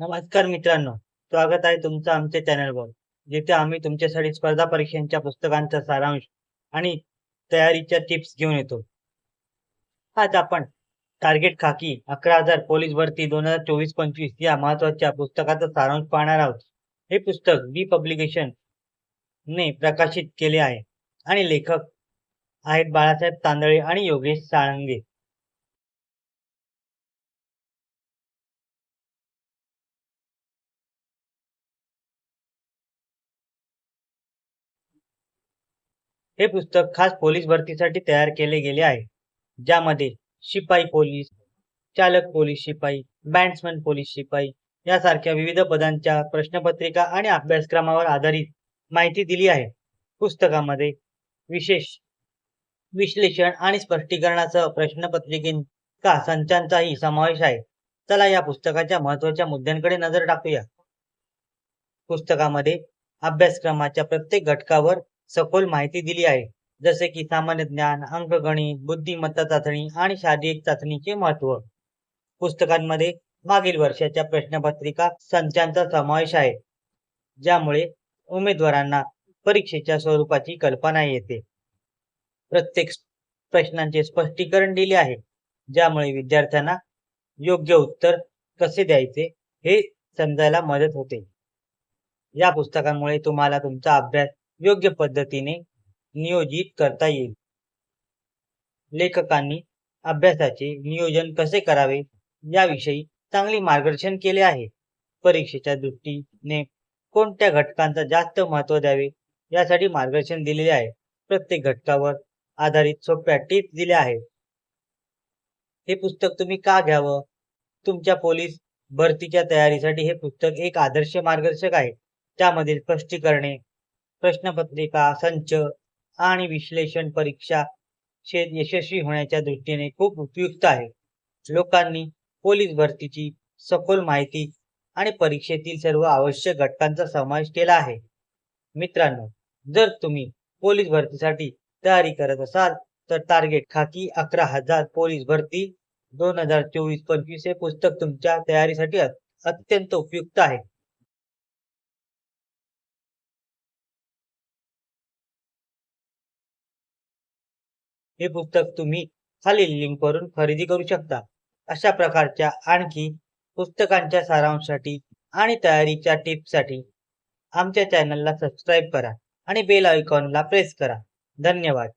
नमस्कार मित्रांनो स्वागत आहे तुमचं आमच्या चॅनलवर जिथे आम्ही तुमच्यासाठी स्पर्धा परीक्षांच्या पुस्तकांचा सारांश आणि तयारीच्या टिप्स घेऊन येतो. आज आपण टार्गेट खाकी अकरा हजार पोलीस भरती दोन हजार चोवीस पंचवीस या महत्त्वाच्या पुस्तकाचा सारांश पाहणार आहोत. हे पुस्तक बी पब्लिकेशन ने प्रकाशित केले आहे आणि लेखक आहेत बाळासाहेब तांदळे आणि योगेश साळंगे. हे पुस्तक खास पोलीस भरतीसाठी तयार केले गेले आहे ज्यामध्ये शिपाई पोलीस चालक पोलीस शिपाई बँड्समन पोलीस शिपाई यासारख्या विविध पदांच्या प्रश्नपत्रिका आणि अभ्यासक्रमावर आधारित माहिती दिली आहे. पुस्तकामध्ये विशेष विश्लेषण आणि स्पष्टीकरणासह प्रश्नपत्रिकेचा संचांचाही समावेश आहे. चला या पुस्तकाच्या महत्त्वाच्या मुद्द्यांकडे नजर टाकूया. पुस्तकामध्ये अभ्यासक्रमाच्या प्रत्येक घटकावर सखोल माहिती दिली आहे. जसे की सामान्य ज्ञान अंकगणित बुद्धिमत्ता चाचणी आणि शारीरिक चाचणीचे महत्त्व. पुस्तकांमध्ये मागील वर्षाच्या प्रश्नपत्रिका संचांचा समावेश आहे. ज्यामुळे उमेदवारांना परीक्षेच्या स्वरूपाची कल्पना येते. प्रत्येक प्रश्नांचे स्पष्टीकरण दिले आहे. ज्यामुळे विद्यार्थ्यांना योग्य उत्तर कसे द्यायचे हे समजायला मदत होते. या पुस्तकामुळे तुम्हाला तुमचा अभ्यास योग्य पद्धतीने नियोजित करता येईल. लेखकांनी अभ्यासाचे नियोजन कसे करावे याविषयी चांगले मार्गदर्शन केले आहे. परीक्षेच्या दृष्टीने कोणत्या घटकांचा जास्त महत्त्व द्यावे यासाठी मार्गदर्शन दिलेले आहे. प्रत्येक घटकावर आधारित सोप्या टिप्स दिल्या आहेत. हे पुस्तक तुम्ही का घ्यावं? तुमच्या पोलीस भरतीच्या तयारीसाठी हे पुस्तक एक आदर्श मार्गदर्शक आहे. त्यामधील स्पष्टीकरणे प्रश्नपत्रिका संच आणि विश्लेषण परीक्षा यशस्वी होण्याच्या दृष्टीने खूप उपयुक्त आहे. लोकांनी पोलीस भरतीची सखोल माहिती आणि परीक्षेतील सर्व आवश्यक घटकांचा समावेश केला आहे. मित्रांनो जर तुम्ही पोलीस भरतीसाठी तयारी करत असाल तर टार्गेट खाकी अकरा हजार पोलीस भरती दोन हजार चोवीस पंचवीस हे पुस्तक तुमच्या तयारीसाठी अत्यंत उपयुक्त आहे. हे पुस्तक तुम्ही खालील लिंकवरून खरेदी करू शकता. अशा प्रकारच्या आणखी पुस्तकांच्या सारांशासाठी आणि तयारीच्या टिप्ससाठी आमच्या चॅनलला सबस्क्राईब करा आणि बेल आयकॉनला प्रेस करा. धन्यवाद.